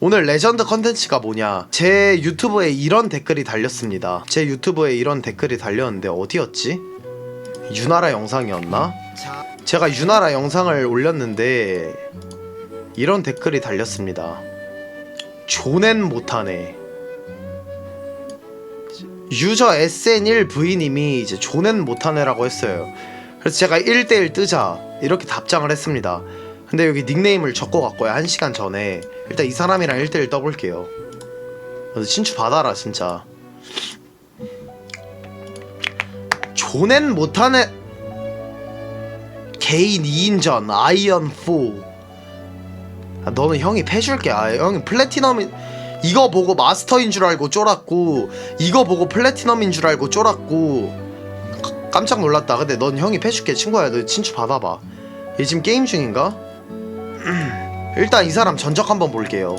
오늘 레전드 컨텐츠가 뭐냐? 제 유튜브에 이런 댓글이 달렸습니다. 제 유튜브에 이런 댓글이 달렸는데 어디였지? 유나라 영상이었나? 제가 유나라 영상을 올렸는데 이런 댓글이 달렸습니다. 조넨 못하네. 유저 SN1V님이 이제 조넨 못하네라고 했어요. 그래서 제가 1대1 뜨자 이렇게 답장을 했습니다 근데 여기 닉네임을 적고 갔고요 한 시간 전에 일단 이 사람이랑 1대1 떠볼게요. 친추 받아라 진짜. 조넨 못하네. 개인 2인전 아이언 4 아, 너는 형이 패줄게. 아 형이 플래티넘이 이거 보고 마스터인 줄 알고 쫄았고 이거 보고 플래티넘인 줄 알고 쫄았고 깜- 깜짝 놀랐다. 근데 넌 형이 패줄게 친구야. 너 친추 받아봐. 얘 지금 게임 중인가? 일단 이 사람 전적 한번 볼게요.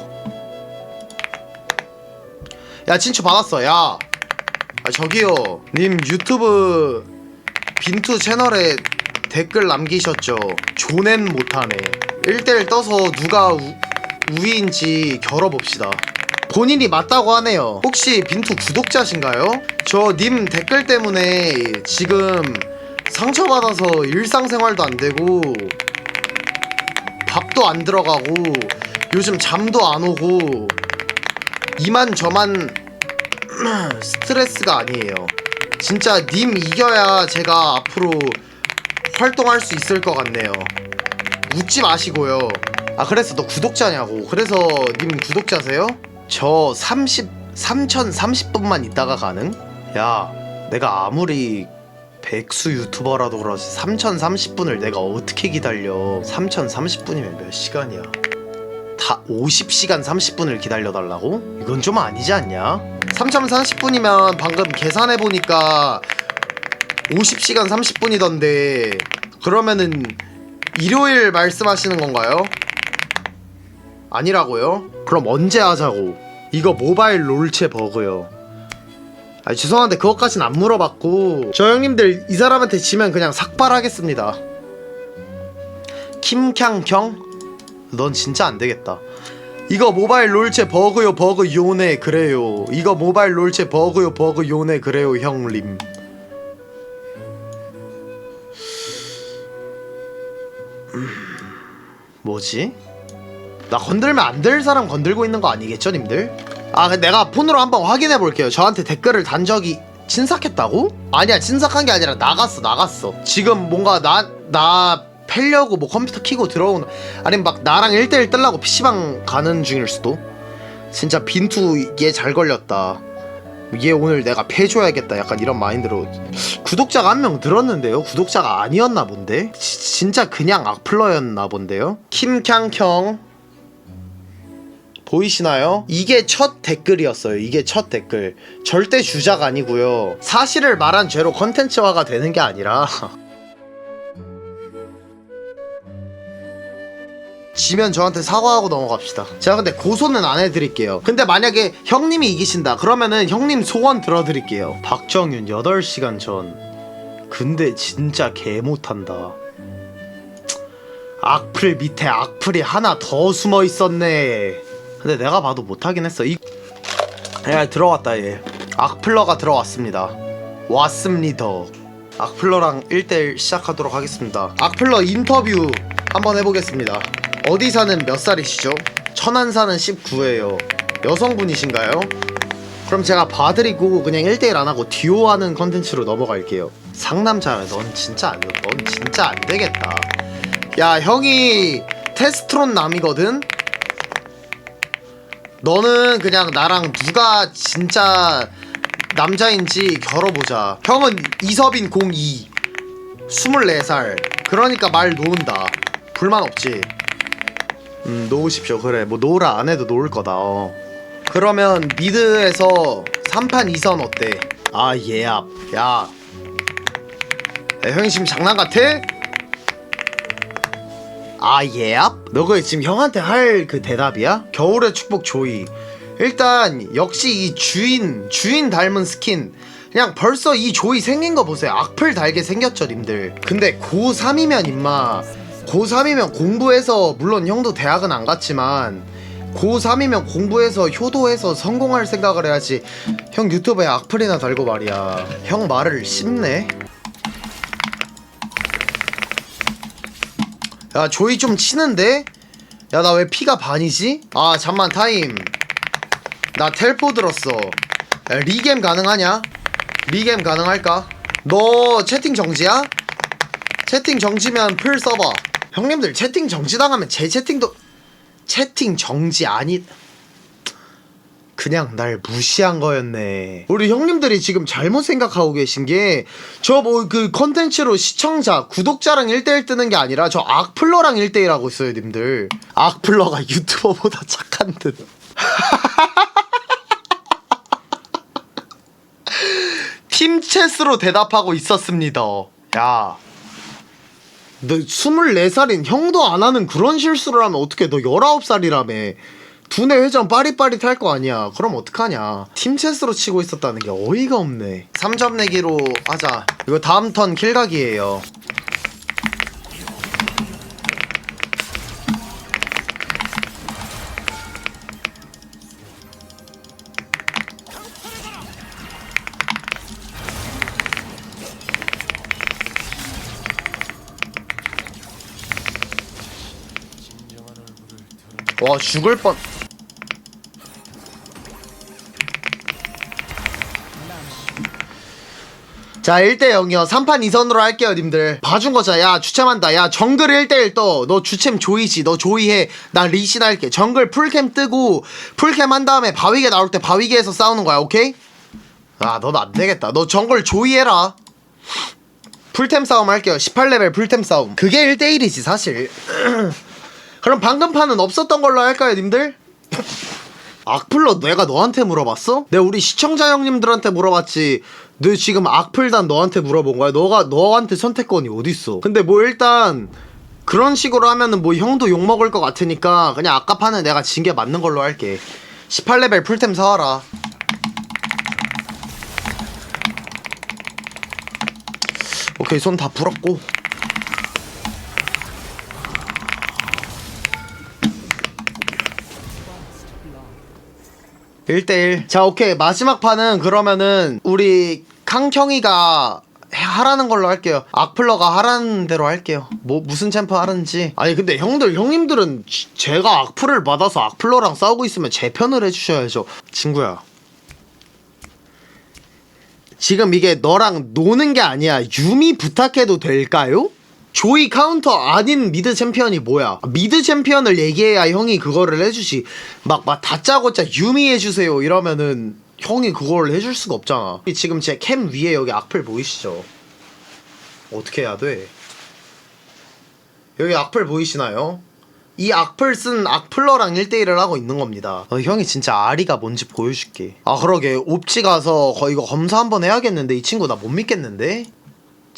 야 친추 받았어. 야. 아, 저기요. 님 유튜브 빈투 채널에 댓글 남기셨죠? 조넨 못하네. 1대1 떠서 누가 우, 우위인지 겨뤄봅시다. 본인이 맞다고 하네요. 혹시 빈투 구독자신가요? 저 님 댓글 때문에 지금 상처받아서 일상생활도 안 되고 밥도 안 들어가고 요즘 잠도 안 오고 이만 저만 스트레스가 아니에요. 진짜 님 이겨야 제가 앞으로 활동할 수 있을 것 같네요. 웃지 마시고요. 아 그래서 너 구독자냐고. 그래서 님 구독자세요? 저 30, 3030분만 있다가 가능? 야 내가 아무리 백수 유튜버라도 그러지 3030분을 내가 어떻게 기다려 3030분이면 몇 시간이야 다 50시간 30분을 기다려달라고? 이건 좀 아니지 않냐? 3030분이면 방금 계산해보니까 50시간 30분이던데 그러면은 일요일 말씀하시는 건가요? 아니라고요? 그럼 언제 하자고 이거 모바일 롤체 버그요 아 죄송한데 그것까진 안 물어봤고 저 형님들 이 사람한테 지면 그냥 삭발하겠습니다. 김캉경? 넌 진짜 안 되겠다. 이거 모바일 롤체 버그요 버그 요네 그래요. 이거 모바일 롤체 버그요 버그 요네 그래요 형님. 음, 뭐지? 나 건들면 안 될 사람 건들고 있는 거 아니겠죠 님들? 아 내가 폰으로 한번 확인해 볼게요. 저한테 댓글을 단 적이 친삭했다고? 아니야 친삭한 게 아니라 나갔어 나갔어. 지금 뭔가 나 나 패려고 뭐 컴퓨터 키고 들어오는 아니면 막 나랑 1대1 뜨려고 PC방 가는 중일 수도? 진짜 빈투 얘 잘 걸렸다. 얘 오늘 내가 패줘야겠다. 약간 이런 마인드로. 구독자가 한 명 늘었는데요? 구독자가 아니었나 본데? 지- 진짜 그냥 악플러였나 본데요? 김캉형 보이시나요? 이게 첫 댓글이었어요. 이게 첫 댓글. 절대 주작 아니고요. 사실을 말한 죄로 컨텐츠화가 되는 게 아니라 지면 저한테 사과하고 넘어갑시다. 제가 근데 고소는 안 해드릴게요. 근데 만약에 형님이 이기신다. 그러면은 형님 소원 들어드릴게요. 박정윤 8시간 전. 근데 진짜 개 못한다. 악플 밑에 악플이 하나 더 숨어 있었네. 근데 내가 봐도 못하긴 했어. 이 야, 들어왔다 얘. 악플러가 들어왔습니다. 왔습니다. 악플러랑 1대1 시작하도록 하겠습니다. 악플러 인터뷰 한번 해보겠습니다. 어디 사는 몇 살이시죠? 천안 사는 19예요. 여성분이신가요? 그럼 제가 봐드리고 그냥 1대1 안 하고 듀오 하는 컨텐츠로 넘어갈게요. 상남자야, 넌 진짜 안, 넌 진짜 안 되겠다. 야, 형이 테스트론 남이거든? 너는 그냥 나랑 누가 진짜 남자인지 겨뤄보자. 형은 이서빈 02. 24살. 그러니까 말 놓은다. 불만 없지? 음, 놓으십시오. 그래. 뭐 놓으라 안 해도 놓을 거다. 어. 그러면 미드에서 3판 2선 어때? 아, 예압. 야. 야, 형이 지금 장난 같아? 아 예압? 너 그거 지금 형한테 할 그 대답이야? 겨울의 축복 조이. 일단 역시 이 주인 주인 닮은 스킨. 그냥 벌써 이 조이 생긴 거 보세요. 악플 달게 생겼죠 님들. 근데 고3이면 임마. 고3이면 공부해서 물론 형도 대학은 안 갔지만 고3이면 공부해서 효도해서 성공할 생각을 해야지. 형 유튜브에 악플이나 달고 말이야. 형 말을 씹네 야 조이 좀 치는데? 야 나 왜 피가 반이지? 아 잠만 타임 나 텔포 들었어 야, 리겜 가능하냐? 리겜 가능할까? 너 채팅 정지야? 채팅 정지면 풀 써봐 형님들 채팅 정지당하면 제 채팅도 채팅 정지 아니 그냥 날 무시한 거였네. 우리 형님들이 지금 잘못 생각하고 계신 게 저 뭐 그 컨텐츠로 시청자, 구독자랑 1대1 뜨는 게 아니라 저 악플러랑 1대1 하고 있어요, 님들. 악플러가 유튜버보다 착한 듯. 팀챗으로 대답하고 있었습니다. 야. 너 24살인 형도 안 하는 그런 실수를 하면 어떻게 너 19살이라며 두뇌 회전 빠릿빠릿 할 거 아니야. 그럼 어떡하냐? 팀챗으로 치고 있었다는 게 어이가 없네. 3점 내기로 하자. 이거 다음 턴 킬각이에요. 와 죽을 뻔 자 1대0이요. 3판 2선으로 할게요 님들. 봐준 거자 야 주챔한다. 야 정글 1대1 떠너 주챔 조이지. 너 조이해. 나 리신 할게. 정글 풀캠 뜨고 풀캠 한 다음에 바위게 나올 때 바위게에서 싸우는 거야 오케이? 아 너도 안 되겠다. 너 정글 조이해라. 풀템 싸움 할게요. 18레벨 풀템 싸움. 그게 1대1이지 사실. 그럼 방금 판은 없었던 걸로 할까요 님들? 악플러 내가 너한테 물어봤어? 내가 우리 시청자 형님들한테 물어봤지 너 지금 악플단 너한테 물어본 거야? 너가 너한테 선택권이 어딨어? 근데 뭐 일단 그런 식으로 하면은 뭐 형도 욕 먹을 것 같으니까 그냥 아까 판은 내가 진 게 맞는 걸로 할게 18레벨 풀템 사와라 오케이 손다 풀었고 1대1 자 오케이. 마지막 판은 그러면은 우리 캉형이가 하라는 걸로 할게요. 악플러가 하라는 대로 할게요. 뭐 무슨 챔프 하는지. 아니 근데 형들 형님들은 지- 제가 악플을 받아서 악플러랑 싸우고 있으면 제 편을 해주셔야죠. 친구야. 지금 이게 너랑 노는 게 아니야. 유미 부탁해도 될까요? 조이 카운터 아닌 미드 챔피언이 뭐야? 미드 챔피언을 얘기해야 형이 그거를 해주지. 막, 막, 다짜고짜 유미 해주세요. 이러면은 형이 그걸 해줄 수가 없잖아. 지금 제 캠 위에 여기 악플 보이시죠? 어떻게 해야 돼? 여기 악플 보이시나요? 이 악플 쓴 악플러랑 1대1을 하고 있는 겁니다. 어, 형이 진짜 아리가 뭔지 보여줄게. 아, 그러게. 옵치 가서 거 이거 검사 한번 해야겠는데 이 친구 나 못 믿겠는데?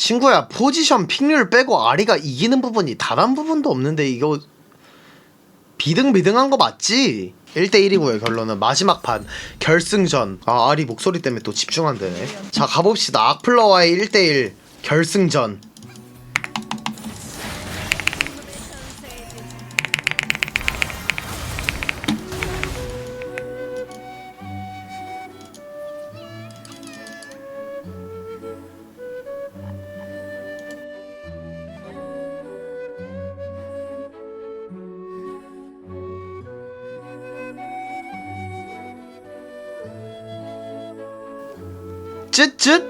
친구야 포지션 픽률 빼고 아리가 이기는 부분이 단 한 부분도 없는데 이거 비등비등한 거 맞지? 1대1이고요 결론은. 마지막 판. 결승전. 아 아리 목소리 때문에 또 집중 안 되네. 자 가봅시다. 악플러와의 1대1 결승전 쯧쯧?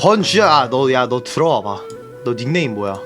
권주야. 너 야 너 들어와봐. 너 닉네임 뭐야